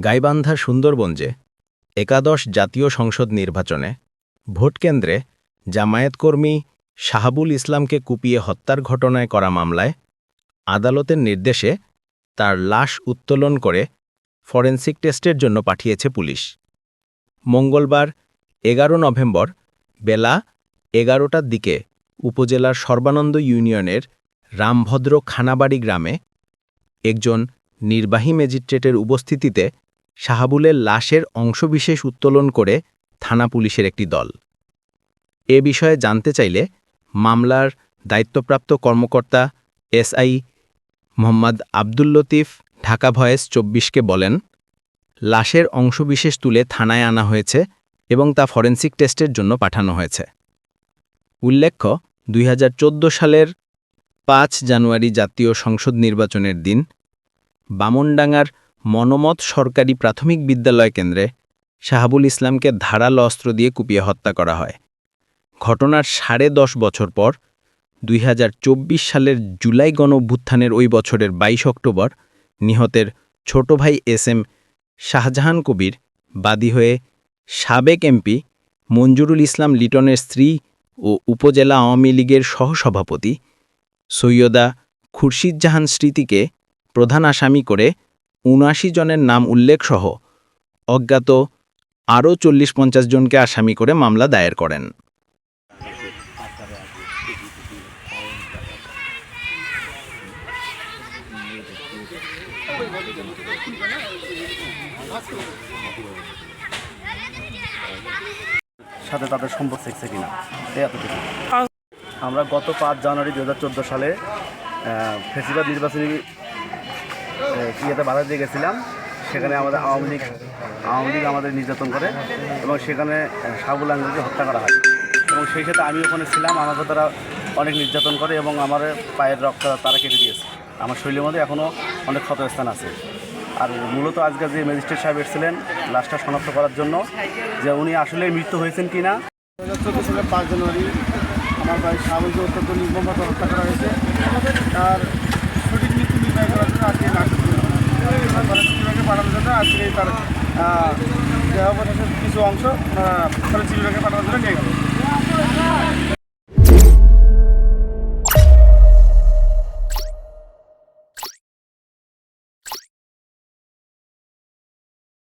গাইবান্ধার সুন্দরবঞ্জে একাদশ জাতীয় সংসদ নির্বাচনে ভোটকেন্দ্রে জামায়াতকর্মী শাহাবুল ইসলামকে কুপিয়ে হত্যার ঘটনায় করা মামলায় আদালতের নির্দেশে তার লাশ উত্তোলন করে ফরেনসিক টেস্টের জন্য পাঠিয়েছে পুলিশ। মঙ্গলবার এগারো নভেম্বর বেলা এগারোটার দিকে উপজেলার সর্বানন্দ ইউনিয়নের রামভদ্র খানাবাড়ি গ্রামে একজন নির্বাহী ম্যাজিস্ট্রেটের উপস্থিতিতে শাহাবুলের লাশের অংশবিশেষ উত্তোলন করে থানা পুলিশের একটি দল। এ বিষয়ে জানতে চাইলে মামলার দায়িত্বপ্রাপ্ত কর্মকর্তা এসআই মোহাম্মদ আব্দুল লতিফ ঢাকা ভয়েস চব্বিশকে বলেন, লাশের অংশবিশেষ তুলে থানায় আনা হয়েছে এবং তা ফরেনসিক টেস্টের জন্য পাঠানো হয়েছে। উল্লেখ্য, দুই হাজার চোদ্দ সালের পাঁচ জানুয়ারি জাতীয় সংসদ নির্বাচনের দিন বামনডাঙ্গার মনমত সরকারি প্রাথমিক বিদ্যালয় কেন্দ্রে শাহাবুল ইসলামকে ধারাল অস্ত্র দিয়ে কুপিয়ে হত্যা করা হয়। ঘটনার সাড়ে দশ বছর পর দুই হাজার চব্বিশ সালের জুলাই গণঅভ্যুত্থানের ওই বছরের ২২ অক্টোবর নিহতের ছোট ভাই এস এম শাহজাহান কবির, বাদী হয়ে সাবেক এমপি মঞ্জুরুল ইসলাম লিটনের স্ত্রী ও উপজেলা আওয়ামী লীগের সহসভাপতি সৈয়দা খুরশিদ জাহান স্মৃতিকে প্রধান আসামি করে উনআশি জনের নাম উল্লেখসহ অজ্ঞাত আরও চল্লিশ পঞ্চাশ জনকে আসামি করে মামলা দায়ের করেন। সাথে তাদের সম্পর্ক থাকছে কিনা? এতটুকু। আমরা গত পাঁচ জানুয়ারি দু হাজার চোদ্দ সালে ফেসিবাদ নির্বাচনী ইয়েতে বাধা দিয়ে গেছিলাম। সেখানে আমাদের আওয়ামী লীগ আওয়ামী লীগ আমাদের নির্যাতন করে এবং সেখানে সাবুল আঙ্গুলকে হত্যা করা হয়। এবং সেই সাথে আমি ওখানে ছিলাম, আমাকে তারা অনেক নির্যাতন করে এবং আমার পায়ের রক্ত তারা কেটে দিয়েছে। আমার শরীরের মধ্যে এখনও অনেক ক্ষতস্থান আছে। আর মূলত আজকে যে ম্যাজিস্ট্রেট সাহেব এসেছিলেন, লাশটা শনাক্ত করার জন্য, যে উনি আসলে মৃত্যু হয়েছেন দু হাজার চোদ্দ সালের পাঁচ জানুয়ারি, আমার ভাই শাহাবুলকে অত্যন্ত নির্মমভাবে হত্যা করা হয়েছে। তার সঠিক মৃত্যু নির্ণয় করার জন্য আজকে লাশ ফরেন্সিক বিভাগে পাঠানোর জন্য আজকে তার দেহাবশেষের দেহ কিছু অংশ তারা জীবিকাকে পাঠানোর জন্য নিয়ে গেল।